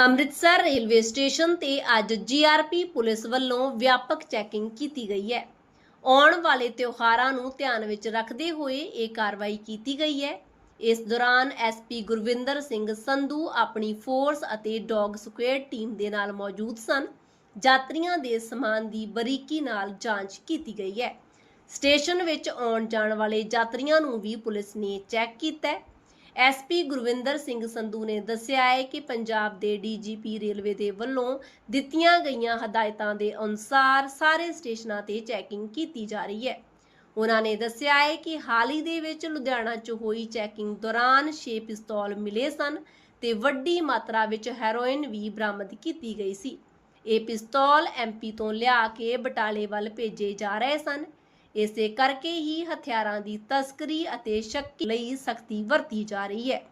Amritsar railway station ਤੇ ਅੱਜ GRP police ਵੱਲੋਂ ਵਿਆਪਕ ਚੈਕਿੰਗ ਕੀਤੀ ਗਈ ਹੈ। ਆਉਣ ਵਾਲੇ ਤਿਉਹਾਰਾਂ ਨੂੰ ਧਿਆਨ ਵਿੱਚ ਰੱਖਦੇ ਹੋਏ ਇਹ ਕਾਰਵਾਈ ਕੀਤੀ ਗਈ ਹੈ। ਇਸ ਦੌਰਾਨ ਐਸਪੀ ਗੁਰਵਿੰਦਰ ਸਿੰਘ ਸੰਧੂ, ਆਪਣੀ ਫੋਰਸ ਅਤੇ ਡੌਗ ਸਕੁਐਡ ਟੀਮ ਦੇ ਨਾਲ ਮੌਜੂਦ ਸਨ। ਯਾਤਰੀਆਂ ਦੇ ਸਮਾਨ ਦੀ ਬਰੀਕੀ ਨਾਲ ਜਾਂਚ ਕੀਤੀ ਗਈ ਹੈ। ਸਟੇਸ਼ਨ ਵਿੱਚ ਆਉਣ ਜਾਣ ਵਾਲੇ ਯਾਤਰੀਆਂ ਨੂੰ ਵੀ ਪੁਲਿਸ ਨੇ ਚੈੱਕ ਕੀਤਾ ਐਸਪੀ ਗੁਰਵਿੰਦਰ ਸਿੰਘ ਸੰਧੂ ਨੇ ਦੱਸਿਆ ਹੈ ਕਿ ਪੰਜਾਬ ਦੇ ਡੀਜੀਪੀ ਰੇਲਵੇ ਦੇ ਵੱਲੋਂ ਦਿੱਤੀਆਂ ਗਈਆਂ ਹਦਾਇਤਾਂ ਦੇ ਅਨੁਸਾਰ ਸਾਰੇ ਸਟੇਸ਼ਨਾਂ ਤੇ ਚੈਕਿੰਗ ਕੀਤੀ ਜਾ ਰਹੀ ਹੈ। ਉਹਨਾਂ ਨੇ ਦੱਸਿਆ ਹੈ ਕਿ ਹਾਲ ਹੀ ਦੇ ਵਿੱਚ ਲੁਧਿਆਣਾ 'ਚ ਹੋਈ ਚੈਕਿੰਗ ਦੌਰਾਨ 6 ਪਿਸਤੌਲ ਮਿਲੇ ਸਨ ਤੇ ਵੱਡੀ ਮਾਤਰਾ ਵਿੱਚ ਹੈਰੋਇਨ ਵੀ ਬਰਾਮਦ ਕੀਤੀ ਗਈ ਸੀ। ਇਹ ਪਿਸਤੌਲ ਐਮਪੀ ਤੋਂ ਲਿਆ ਕੇ ਬਟਾਲੇ ਵੱਲ ਭੇਜੇ ਜਾ ਰਹੇ ਸਨ। ਇਸੇ ਕਰਕੇ ਹੀ ਹਥਿਆਰਾਂ ਦੀ ਤਸਕਰੀ ਅਤੇ ਸ਼ੱਕੀ ਲਈ ਸਖਤੀ ਵਰਤੀ ਜਾ ਰਹੀ ਹੈ।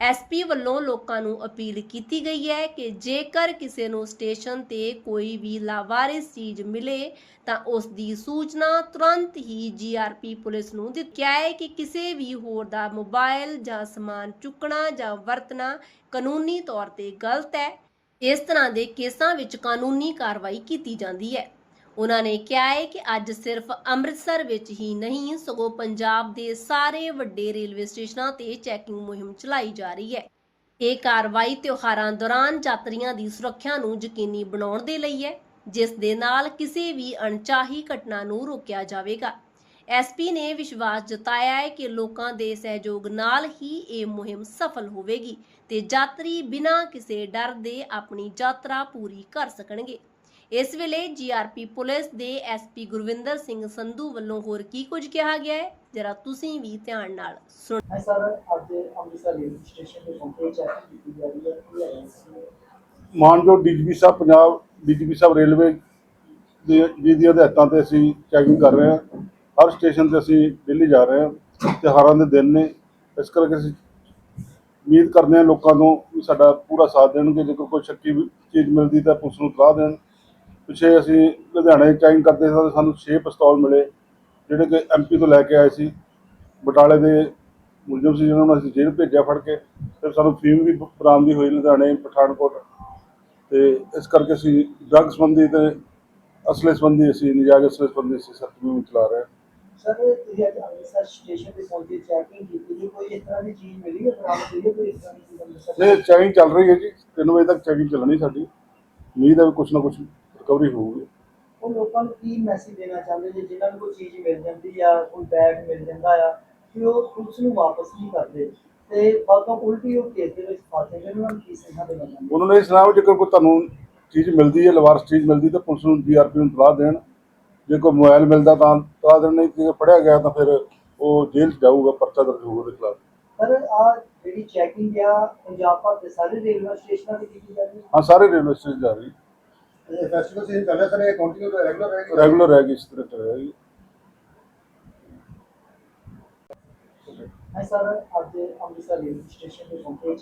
ਐਸਪੀ ਵੱਲੋਂ ਲੋਕਾਂ ਨੂੰ ਅਪੀਲ ਕੀਤੀ ਗਈ ਹੈ ਕਿ ਜੇਕਰ ਕਿਸੇ ਨੂੰ ਸਟੇਸ਼ਨ ਤੇ ਕੋਈ ਵੀ ਲਾਵਾਰਿਸ ਚੀਜ਼ ਮਿਲੇ, ਤਾਂ ਉਸ ਦੀ ਸੂਚਨਾ ਤੁਰੰਤ ਹੀ ਜੀਆਰਪੀ ਪੁਲਿਸ ਨੂੰ ਦਿੱਤੀ ਹੈ ਕਿ ਕਿਸੇ ਵੀ ਹੋਰ ਦਾ ਮੋਬਾਈਲ ਜਾਂ ਸਮਾਨ ਚੁੱਕਣਾ ਜਾਂ ਵਰਤਣਾ ਕਾਨੂੰਨੀ ਤੌਰ ਤੇ ਗਲਤ ਹੈ। ਇਸ ਤਰ੍ਹਾਂ ਦੇ ਕੇਸਾਂ ਵਿੱਚ ਕਾਨੂੰਨੀ ਕਾਰਵਾਈ ਕੀਤੀ ਜਾਂਦੀ ਹੈ। ਉਹਨਾਂ ਨੇ ਕਿਹਾ ਹੈ ਕਿ ਅੱਜ ਸਿਰਫ ਅੰਮ੍ਰਿਤਸਰ ਵਿੱਚ ਹੀ ਨਹੀਂ, ਸਗੋਂ ਪੰਜਾਬ ਦੇ ਸਾਰੇ ਵੱਡੇ ਰੇਲਵੇ ਸਟੇਸ਼ਨਾਂ ਤੇ ਚੈਕਿੰਗ ਮੁਹਿੰਮ ਚਲਾਈ ਜਾ ਰਹੀ ਹੈ। ਇਹ ਕਾਰਵਾਈ ਤਿਉਹਾਰਾਂ ਦੌਰਾਨ ਯਾਤਰੀਆਂ ਦੀ ਸੁਰੱਖਿਆ ਨੂੰ ਯਕੀਨੀ ਬਣਾਉਣ ਦੇ ਲਈ ਹੈ, ਜਿਸ ਦੇ ਨਾਲ ਕਿਸੇ ਵੀ ਅਣਚਾਹੀ ਘਟਨਾ ਨੂੰ ਰੋਕਿਆ ਜਾਵੇਗਾ। ਐਸਪੀ ਨੇ ਵਿਸ਼ਵਾਸ ਜਤਾਇਆ ਹੈ ਕਿ ਲੋਕਾਂ ਦੇ ਸਹਿਯੋਗ ਨਾਲ ਹੀ ਇਹ ਮੁਹਿੰਮ ਸਫਲ ਹੋਵੇਗੀ ਤੇ ਯਾਤਰੀ ਬਿਨਾਂ ਕਿਸੇ ਡਰ ਦੇ ਆਪਣੀ ਯਾਤਰਾ ਪੂਰੀ ਕਰ ਸਕਣਗੇ। ਇਸ ਵੇਲੇ ਜੀਆਰਪੀ ਪੁਲਿਸ ਦੇ ਐਸਪੀ ਗੁਰਵਿੰਦਰ ਸਿੰਘ ਸੰਧੂ ਵੱਲੋਂ ਹੋਰ ਕੀ ਕੁਝ ਕਿਹਾ ਗਿਆ ਹੈ? ਜਰਾ ਤੁਸੀਂ ਵੀ ਧਿਆਨ ਨਾਲ ਸੁਣੋ ਹੈ ਸਰ ਅੱਜ ਅੰਮ੍ਰਿਤਸਰ ਰੇਲਵੇ ਸਟੇਸ਼ਨ ਤੇ ਪਹੁੰਚੇ ਚੈਕਿੰਗ ਕੀਤੀ ਜਾ ਰਹੀ ਹੈ। ਕੀ? ਮਾਨਯੋਗ ਡੀਜੀਪੀ ਸਾਹਿਬ ਪੰਜਾਬ ਡੀਜੀਪੀ ਸਾਹਿਬ ਰੇਲਵੇ ਦੇ ਜੀ ਦੀਆਂ ਹਦਾਇਤਾਂ ਤੇ ਅਸੀਂ ਚੈਕਿੰਗ ਕਰ ਰਹੇ ਹਾਂ। ਹਰ ਸਟੇਸ਼ਨ ਤੇ ਅਸੀਂ ਦਿੱਲੀ ਜਾ ਰਹੇ ਹਾਂ। ਤਿਉਹਾਰਾਂ ਦੇ ਦਿਨ ਨੇ। ਇਸ ਕਰਕੇ ਅਸੀਂ ਉਮੀਦ ਕਰਦੇ ਹਾਂ ਲੋਕਾਂ ਤੋਂ ਵੀ ਸਾਡਾ ਪੂਰਾ ਸਾਥ ਦੇਣਗੇ। ਜੇਕਰ ਕੋਈ ਸ਼ੱਕੀ ਚੀਜ਼ ਮਿਲਦੀ ਤਾਂ ਪੁਲਿਸ ਨੂੰ ਸਲਾਹ ਦੇਣ। ਪਿੱਛੇ ਅਸੀਂ ਲੁਧਿਆਣੇ ਚੈਕਿੰਗ ਕਰਦੇ ਸਾਂ ਸਾਨੂੰ 6 ਪਿਸਤੌਲ ਮਿਲੇ ਜਿਹੜੇ ਕਿ ਐਮਪੀ ਤੋਂ ਲੈ ਕੇ ਆਏ ਸੀ। ਬਟਾਲੇ ਦੇ ਮੁਲਜ਼ਮ ਸੀ ਜਿਹਨਾਂ ਨੂੰ ਅਸੀਂ ਜੇਲ੍ਹ ਭੇਜਿਆ ਫੜ ਕੇ ਫਿਰ ਸਾਨੂੰ ਫੀਮ ਵੀ ਬਰਾਮਦੀ ਹੋਈ ਲੁਧਿਆਣੇ ਪਠਾਨਕੋਟ ਤੇ ਇਸ ਕਰਕੇ ਅਸੀਂ ਡਰੱਗ ਸੰਬੰਧੀ ਤੇ ਅਸਲੇ ਸੰਬੰਧੀ ਅਸੀਂ ਨਜਾਇਜ਼ ਅਸਲੇ ਸੰਬੰਧੀ ਅਸੀਂ ਸਖਤ ਮੁਹਿੰਮ ਚਲਾ ਰਹੇ ਹਾਂ। ਸਰ ਤੁਸੀਂ ਅੱਜ ਅੰਮ੍ਰਿਤਸਰ ਸਟੇਸ਼ਨ ਤੇ ਪਹੁੰਚੇ ਚੈਕਿੰਗ ਕੀਤੀ ਜੀ ਕੋਈ ਇਸ ਤਰ੍ਹਾਂ ਦੀ ਚੀਜ਼ ਮਿਲੀ ਹੈ ਬਰਾਮਦ ਹੋਈ ਹੈ ਕੋਈ ਇਸ ਤਰ੍ਹਾਂ ਦੀ ਚੀਜ਼ ਅੰਮ੍ਰਿਤਸਰ ਨਹੀਂ ਚੈਕਿੰਗ ਚੱਲ ਰਹੀ ਹੈ ਜੀ। 3 ਵਜੇ ਤੱਕ ਚੈਕਿੰਗ ਚੱਲਣੀ ਸਾਡੀ। ਉਮੀਦ ਹੈ ਕੁਛ ਨਾ ਕੁਛ ਰਿਕਵਰੀ ਹੋਊਗੀ। ਉਹ ਲੋਕਾਂ ਨੂੰ ਕੀ ਮੈਸੇਜ ਦੇਣਾ ਚਾਹੁੰਦੇ ਜੀ ਜਿਨ੍ਹਾਂ ਨੂੰ ਕੋਈ ਚੀਜ਼ ਮਿਲ ਜਾਂਦੀ ਆ ਕੋਈ ਬੈਗ ਮਿਲ ਜਾਂਦਾ ਆ ਕਿ ਉਹ ਪੁਲਿਸ ਨੂੰ ਵਾਪਸ ਨਹੀਂ ਕਰਦੇ। ਤੇ ਬਾਦੋਂ ਉਲਟੀ ਉਹ ਕੇਸ ਦੇ ਵਿੱਚ ਫਾਸੇ ਗਏ ਉਹਨਾਂ ਨੂੰ ਕੀ ਸੁਝਾਅ ਦੇਣਾ ਚਾਹੁੰਦੇ? ਉਹਨਾਂ ਨੇ ਸਲਾਹ ਜੇਕਰ ਕੋਈ ਤੁਹਾਨੂੰ ਚੀਜ਼ ਮਿਲਦੀ ਹੈ ਲਵਾਰਸ ਚੀਜ਼ ਮਿਲਦੀ ਤਾਂ ਪੁਲਿਸ ਨੂੰ ਜੀਆਰਪੀ ਨੂੰ ਤਲਾਹ ਦੇਣ। ਜੇ ਕੋਈ ਮੋਬਾਈਲ ਮਿਲਦਾ ਤਾਂ ਤਲਾਹ ਦੇਣ ਨਹੀਂ ਜੇ ਫੜਿਆ ਗਿਆ ਤਾਂ ਫਿਰ ਉਹ ਜੇਲ੍ਹ ਜਾਊਗਾ ਪਰਚਾ ਦਰਜ ਹੋਊਗਾ ਉਹਦੇ ਖਿਲਾਫ। ਸਰ ਆ ਜਿਹੜੀ ਚੈਕਿੰਗ ਆ ਪੰਜਾਬ ਭਰ ਦੇ ਸਾਰੇ ਰੇਲਵੇ ਸਟੇਸ਼ਨਾਂ ਤੇ ਕੀਤੀ ਜਾਂਦੀ ਹੈ। ਹਾਂ ਸਾਰੇ ਰੇਲਵੇ ਸਟੇਸ਼ਨ ਜਾ ਰਹੀ ਫੈਸਟੀਵਲ ਸੀਜ਼ਨ ਚੱਲ ਰਿਹਾ ਸਰ ਇਹ ਕੰਟੀਨਿਊ ਰੈਗੂਲਰ ਰਹੇਗੀ? ਰੈਗੂਲਰ ਹੈਗੀ ਇਸ ਤਰ੍ਹਾਂ ਚੱਲ ਰਹੀ ਹੈ ਸਰ ਅੱਜ ਅੰਮ੍ਰਿਤਸਰ ਰੇਲਵੇ ਸਟੇਸ਼ਨ ਤੇ ਪਹੁੰਚੇ